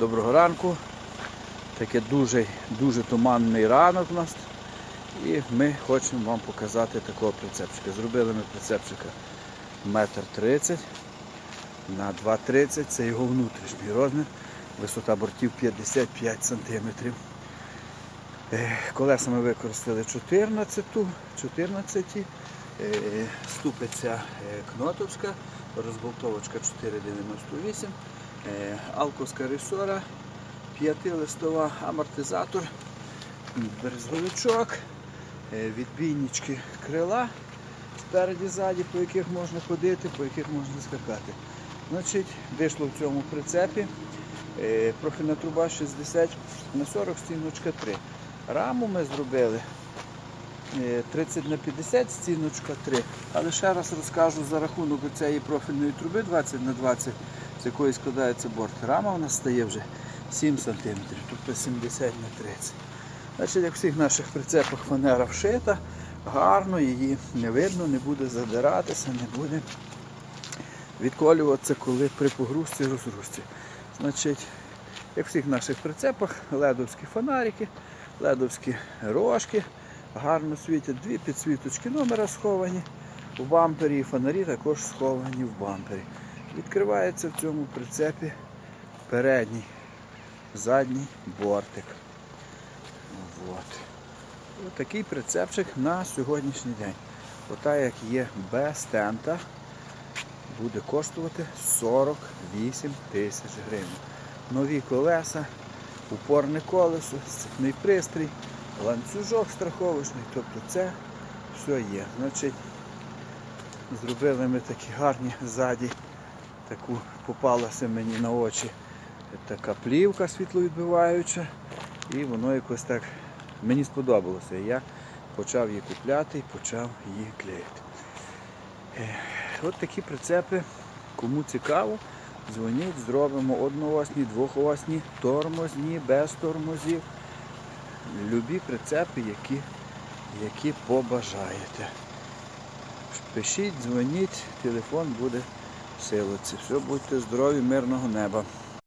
Доброго ранку. Таке дуже, дуже туманний ранок у нас. І ми хочемо вам показати такого прицепчика. Зробили ми прицепчика метр тридцять на 2,30. Це його внутрішній розмір. Висота бортів 55 сантиметрів. Е, Колеса ми використали 14, 14 е, ступиця е, кнотовська, розболтовочка 4,98, е, алковська ресора, 5-листова амортизатор, березговичок, е, відбійнички крила спереді ззаді, по яких можна ходити, по яких можна скакати. Значить, вийшло в цьому прицепі е, профільна труба 60 на 40 стіночка 3. Раму ми зробили е, 30 на 50, стіночка 3. Але ще раз розкажу за рахунок цієї профільної труби 20 на 20, з якої складається борт. Рама у нас стає вже 7 см, тобто 70 на 30. Значить, як в всіх наших прицепах фанера вшита, гарно, її не видно, не буде задиратися, не буде відколюватися, коли при погрузці розгрузці. Значить, як в всіх наших прицепах, ледовські фонарики, ледовські рожки, гарно світять, дві підсвіточки номера сховані в бампері, і фонарі також сховані в бампері. Відкривається в цьому прицепі передній, задній бортик. От. Ось такий прицепчик на сьогоднішній день. Ота, як є без тента, буде коштувати 48 тисяч гривень. Нові колеса, упорне колесо, сцепний пристрій, ланцюжок страховочний, тобто це все є. Значить, зробили ми такі гарні ззаді, таку попалася мені на очі така плівка світловідбиваюча, і воно якось так мені сподобалося. Я почав її купляти і почав її клеїти. От такі прицепи, кому цікаво, дзвоніть, зробимо одноосні, двохосні, тормозні, без тормозів. Любі прицепи, які, які побажаєте. Пишіть, дзвоніть, телефон буде в силиці. Все, будьте здорові, мирного неба.